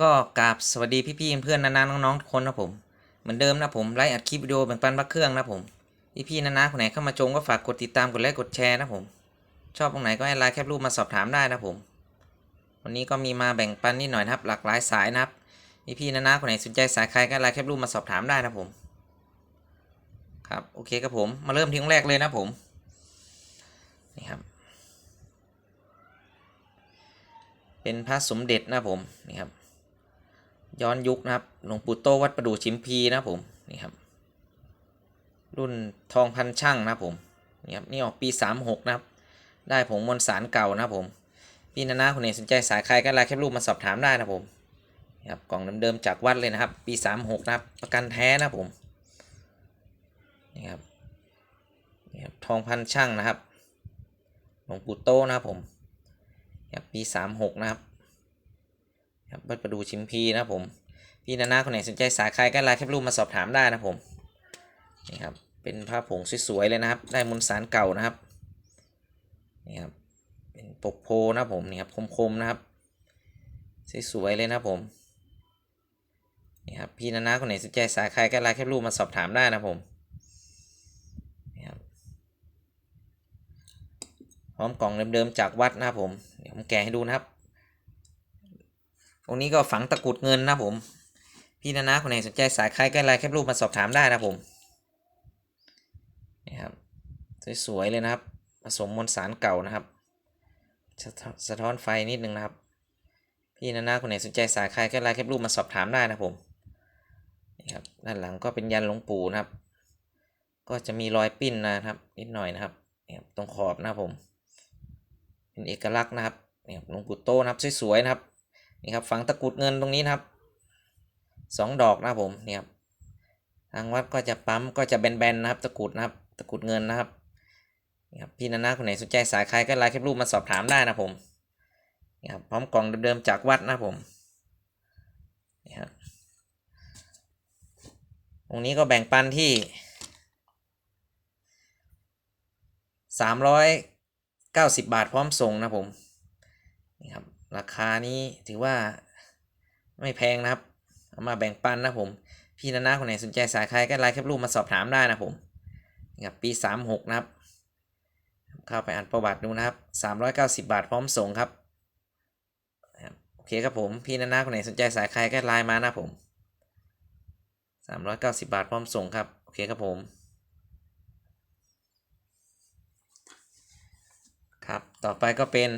ก็กราบสวัสดีพี่ๆเพื่อนๆนานาน้องๆทุกคนนะผม เหมือนเดิมนะผมไลฟ์อัดคลิปวิดีโอแบ่งปันพระเครื่องนะผมพี่ๆนานาคนไหนเข้ามาชมก็ฝากกดติดตามกดไลค์กดแชร์นะผม ชอบตรงไหนก็ให้ไลน์แคปรูปมาสอบถามได้นะผม วันนี้ก็มีมาแบ่งปันนิดหน่อยนะครับ หลากหลายสายนะครับพี่ๆนานาคนไหนสนใจสายใครก็ไลน์แคปรูปมาสอบถามได้นะผม ครับโอเคครับผมมาเริ่มที่องแรกเลยนะผมนี่ครับเป็นพระสมเด็จนะผมนี่ครับ ย้อนยุคนะครับหลวงปู่โตวัดประดู่ชิมพีนะผมนี่ครับ รุ่นทองพันช่างนะครับผมนี่ครับนี่ออกปีสามหกนะครับ ได้ผงมวลสารเก่านะครับผมพี่นานาคนไหนสนใจสายใครก็ไลน์แคปรูปมาสอบถามได้นะครับผมนี่ครับกล่องเดิมๆจากวัดเลยนะครับ ปีสามหกนะครับ ประกันแท้นะครับผมนี่ครับนี่ครับทองพันช่างนะครับหลวงปู่โตนะครับผมนี่ครับปีสามหกนะครับ ครับวัดประดูชิมพีนะผม พี่นานาคนไหนสนใจสายใครก็ไลน์แคปรูปมาสอบถามได้นะผม นี่ครับ เป็นผ้าผงสวยๆเลยนะครับ ได้มวลสารเก่านะครับ นี่ครับ เป็นปกโพนะผม นี่ครับคมๆนะครับ สวยๆเลยนะผม นี่ครับ พี่นานาคนไหนสนใจสายใครก็ไลน์แคปรูปมาสอบถามได้นะผมนี่ครับพร้อมกล่องเดิมๆจากวัดนะครับผม เดี๋ยวผมแกะให้ดูนะครับ ตรงนี้ก็ฝังตะกุดเงินนะผม พี่นานาคนไหนสนใจสายใครก็ไลน์แคปรูปมาสอบถามได้นะผมนี่ครับสวยๆเลยนะครับ ผสมมวลสารเก่านะครับ สะท้อนไฟนิดนึงนะครับ พี่นานาคนไหนสนใจสายใครก็ไลน์แคปรูปมาสอบถามได้นะผมนี่ครับด้านหลังก็เป็นยันหลวงปู่นะครับ ก็จะมีรอยปิ้นนะครับนิดหน่อยนะครับนี่ครับตรงขอบนะครับผม เป็นเอกลักษณ์นะครับนี่ครับหลวงปู่โตนะครับสวยๆนะครับ นี่ครับฝังตะกุดเงินตรงนี้นะครับสองดอกนะผมนี่ครับทางวัดก็จะปั๊มก็จะแบนๆนะครับ ตะกุดนะครับ ตะกุดเงินนะครับนี่ครับพี่นานาคนไหนสนใจสายใครก็ไลน์แคปรูปมาสอบถามได้นะผมนี่ครับพร้อมกล่องเดิมๆจากวัดนะผมนี่ครับตรงนี้ก็แบ่งปันที่สามร้อยเก้าสิบบาทพร้อมส่งนะผมนี่ครับ ราคานี้ถือว่าไม่แพงนะครับ เอามาแบ่งปันนะผม พี่นานาคนไหนสนใจสายใครก็ไลน์แคปรูปมาสอบถามได้นะผมนี่ครับปีสามหกนะครับ เข้าไปอ่านประวัติดูนะครับสามร้อยเก้าสิบาทพร้อมส่งครับนะครับ โอเคครับผม พี่นานาคนไหนสนใจสายใครก็ไลน์มานะผมสามร้อยเก้าสิบาทพร้อมส่งครับ โอเคครับผม ครับ ต่อไปก็เป็น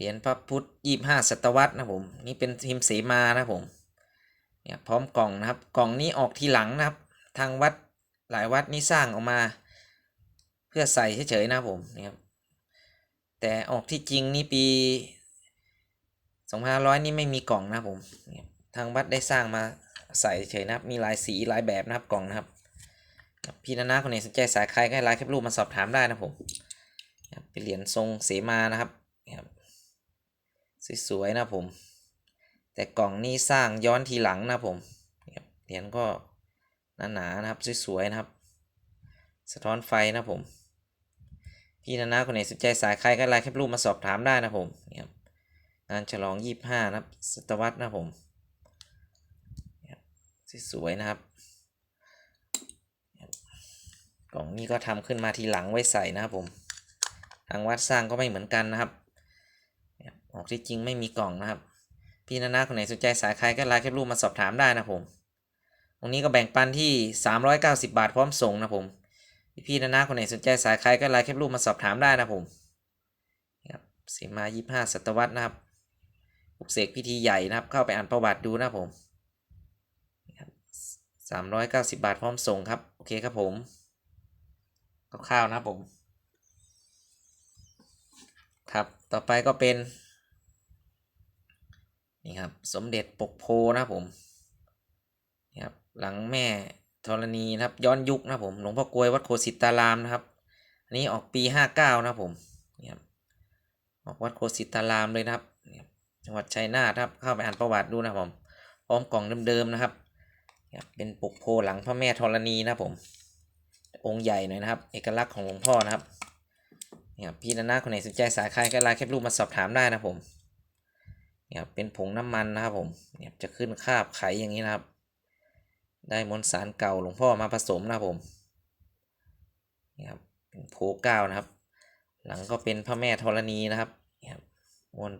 เหรียญพระพุทธยี่ห้าศตวรรษนะผมนี่เป็นพิมพ์เสมานะผมเนี่ยพร้อมกล่องนะครับกล่องนี้ออกทีหลังนะครับ ทางวัดหลายวัดนี่สร้างออกมา เพื่อใส่เฉยๆนะผมนี่ครับแต่ออกที่จริงนี่ปีสองพันร้อยนี่ไม่มีกล่องนะผมทางวัดได้สร้างมาใส่เฉยนะครับ มีหลายสีหลายแบบนะครับกล่องนะครับ พี่นานาคนไหนสนใจสายใครก็ไลน์แคปรูปมาสอบถามได้นะผมเป็นเหรียญทรงเสมานะครับ สวยๆนะผม แต่กล่องนี้สร้างย้อนทีหลังนะผมเหรียญก็หนาๆนะครับสวยๆนะครับ สะท้อนไฟนะผมพี่นานาคนไหนสนใจสายใครก็ไลน์แคปรูปมาสอบถามได้นะผมนี่ครับงานฉลองยี่ห้านะครับศตวรรษนะผมสวยๆนะครับ กล่องนี้ก็ทำขึ้นมาทีหลังไว้ใส่นะครับผม ทางวัดสร้างก็ไม่เหมือนกันนะครับ ออกที่จริงไม่มีกล่องนะครับ พี่นานาคนไหนสนใจสายใครก็ไลน์แคปรูปมาสอบถามได้นะผมตรงนี้ก็แบ่งปันที่ 390 บาทพร้อมส่งนะผม พี่นานาคนไหนสนใจสายใครก็ไลน์แคปรูปมาสอบถามได้นะผมครับเสีมา25ศตวรรษนะครับปลุกเสกพิธีใหญ่นะครับ เข้าไปอ่านประวัติดูนะผม390 บาทพร้อมส่งครับ โอเคครับผมคร่าวๆนะครับผม ครับ ต่อไปก็เป็น นี่ครับสมเด็จปกโพนะครับผมนี่ครับหลังแม่ธรณีนะครับย้อนยุคนะผมหลวงพ่อกลวยวัดโคสิตารามนะครับอันนี้ออกปีห้าเก้านะผมนี่ครับออกวัดโคสิตารามเลยนะครับจังหวัดชัยนาทครับเข้าไปอ่านประวัติดูนะผมพร้อมกล่องเดิมๆนะครับเป็นปกโพหลังพระแม่ธรณีนะผมองค์ใหญ่หน่อยนะครับ เอกลักษณ์ของหลวงพ่อนะครับนี่ครับพี่นานาคนไหนสนใจสายใครก็ไลน์แคปรูปมาสอบถามได้นะผม เนี่ยเป็นผงน้ำมันนะครับผมเนี่ยจะขึ้นคาบไขอย่างนี้นะครับ ได้มวลสารเก่าหลวงพ่อมาผสมนะครับผมนี่ครับเป็นโพเก้านะครับ หลังก็เป็นพระแม่ธรณีนะครับเนี่ครับม้วน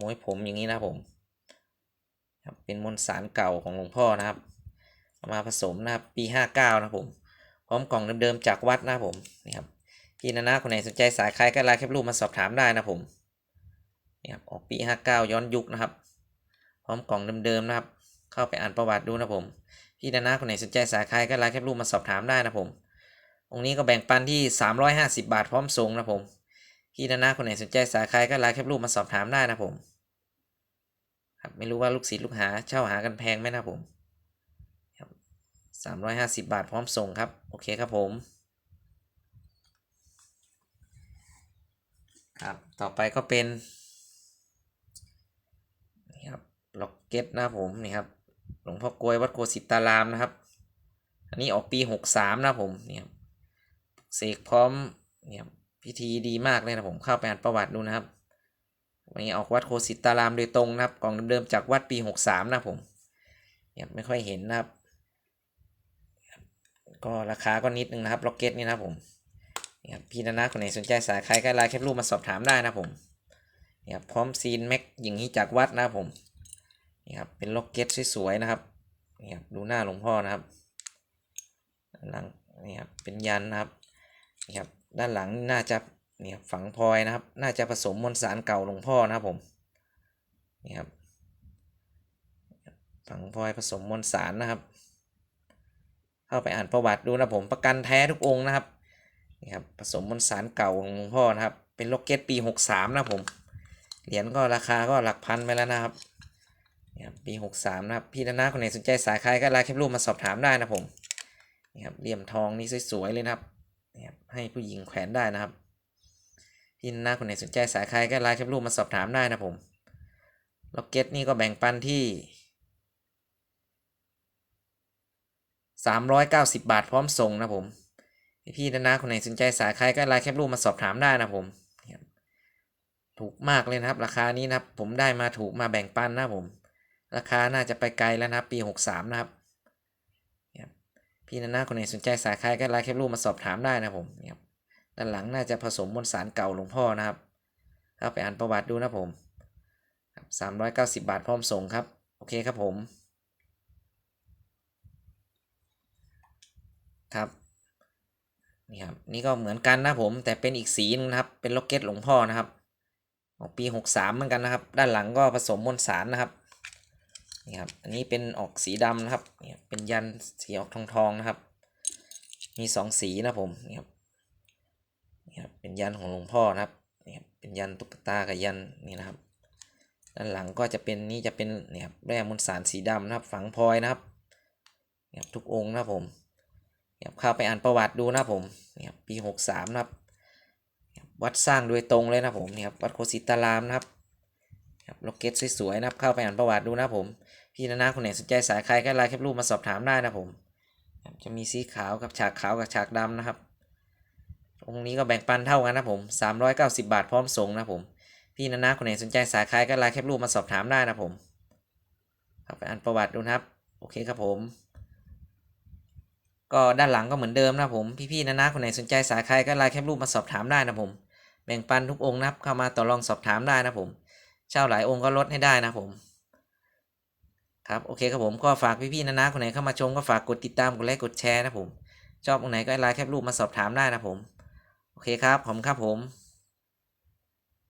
ม้วยผมอย่างนี้นะครับผมครับเป็นมวลสารเก่าของหลวงพ่อนะครับเอามาผสมนะครับปีห้าเก้านะครับผม พร้อมกล่องเดิมๆจากวัดนะครับผมนี่ครับพี่นานาคนไหนสนใจสายคล้ายก็ไลน์แคปรูปมาสอบถามได้นะครับผม นี่ครับออกปีห้าเก้าย้อนยุคนะครับ พร้อมกล่องเดิมๆนะครับ เข้าไปอ่านประวัติดูนะผม พี่นานาคนไหนสนใจสายคลายก็ไลน์แคปรูปมาสอบถามได้นะผม องค์นี้ก็แบ่งปันที่ 350 บาทพร้อมส่งนะผม พี่นานาคนไหนสนใจสายคลายก็ไลน์แคปรูปมาสอบถามได้นะผมครับไม่รู้ว่าลูกศิษย์ลูกหาเช่าหากันแพงไหมนะผมสามร้อยห้าสิบบาทพร้อมส่งครับ โอเคครับผม ครับ ต่อไปก็เป็น ล็อกเก็ตนะครับผมนี่ครับหลวงพ่อกลวยวัดโคสิตารามนะครับ อันนี้ออกปีหกสามนะผมนี่ครับเสกพร้อมเนี่ยครับพิธีดีมากเลยนะผมเข้าไปอ่านประวัติดูนะครับ วันนี้ออกวัดโคสิตารามโดยตรงนะครับกล่องเดิมๆจากวัดปีหกสามนะผมเนี่ยไม่ค่อยเห็นนะครับ ก็ราคาก็นิดนึงนะครับล็อกเก็ตนี่นะครับผมนี่ครับพี่นานาคนไหนสนใจสายใครก็ไลน์แคปรูปมาสอบถามได้นะผมนี่ครับพร้อมซีนแม็กอย่างนี้จากวัดนะผม นี่ครับเป็นล็อกเก็ตสวยๆนะครับนี่ครับดูหน้าหลวงพ่อนะครับหลังนี่ครับเป็นยันนะครับนี่ครับด้านหลังน่าจะนี่ครับฝังพลอยนะครับ น่าจะผสมมวลสารเก่าหลวงพ่อนะครับผมนี่ครับฝังพลอยผสมมวลสารนะครับ เข้าไปอ่านประวัติดูนะผมประกันแท้ทุกองค์นะครับนี่ครับผสมมวลสารเก่าของหลวงพ่อนะครับ เป็นล็อกเก็ตปี 63 นะผมเหรียญก็ราคาก็หลักพันไปแล้วนะครับ นี่ครับปี 63 นะครับ พี่นานาคนไหนสนใจสายใครก็ไลน์แคปรูปมาสอบถามได้นะผมนี่ครับเหลี่ยมทองนี่สวยๆเลยนะครับนี่ครับให้ผู้หญิงแขวนได้นะครับ พี่นานาคนไหนสนใจสายใครก็ไลน์แคปรูปมาสอบถามได้นะผมล็อกเก็ตนี่ก็แบ่งปันที่สามร้อยเก้าสิบาทพร้อมส่งนะผมพี่ๆนะนะคนไหนสนใจสายใครก็ไลน์แคปรูปมาสอบถามได้นะผมถูกมากเลยนะครับ ราคานี้นะครับ ผมได้มาถูกมาแบ่งปันนะผม ราคาน่าจะไปไกลแล้วนะครับปีหกสามนะครับ พี่นะนะคนไหนสนใจสายใครก็ไลน์แคปรูปมาสอบถามได้นะผมครับด้านหลังน่าจะผสมมวลสารเก่าหลวงพ่อนะครับเข้าไปอ่านประวัติดูนะผมสามร้อยเก้าสิบาทพร้อมส่งครับ โอเคครับผม ครับนี่ครับนี่ก็เหมือนกันนะผมแต่เป็นอีกสีนึงนะครับ เป็นล็อกเก็ตหลวงพ่อนะครับออกปีหกสามเหมือนกันนะครับ ด้านหลังก็ผสมมวลสารนะครับ นี่ครับ อันนี้เป็นออกสีดำนะครับนี่ครับเป็นยันสีออกทองทองนะครับ มีสองสีนะผมนี่ครับนี่ครับ เป็นยันของหลวงพ่อนะครับนี่ครับ เป็นยันตุ๊กตากับยันนี่นะครับ ด้านหลังก็จะเป็นนี่จะเป็นเนี่ยครับแร่มวลสารสีดำนะครับ ฝังพลอยนะครับเนี่ยครับทุกองค์นะผมเนี่ยเข้าไปอ่านประวัติดูนะผมเนี่ยปีหกสามนะครับวัดสร้างโดยตรงเลยนะผมเนี่ยวัดโคสิตารามนะครับเนี่ยล็อกเกตสวยๆนะครับเข้าไปอ่านประวัติดูนะผม พี่นานาคนไหนสนใจสายใครก็ไลน์แคปรูปมาสอบถามได้นะผม จะมีสีขาวกับฉากขาวกับฉากดำนะครับองค์นี้ก็แบ่งปันเท่ากันนะผม 390 บาทพร้อมส่งนะผม พี่นานาคนไหนสนใจสายใครก็ไลน์แคปรูปมาสอบถามได้นะผมเข้าไปอ่านประวัติดูนะครับ โอเคครับผม ก็ด้านหลังก็เหมือนเดิมนะผม พี่ๆนะนะคนไหนสนใจสายใครก็ไลน์แคปรูปมาสอบถามได้นะผม แบ่งปันทุกองค์นะครับเข้ามาต่อรองสอบถามได้นะผม เช่าหลายองค์ก็ลดให้ได้นะผม ครับโอเคครับผมก็ฝากพี่ๆนะนะคนไหนเข้ามาชมก็ฝากกดติดตามกดไลค์กดแชร์นะผมชอบตรงไหนก็ไลน์แคปรูปมาสอบถามได้นะผมโอเคครับผมครับผม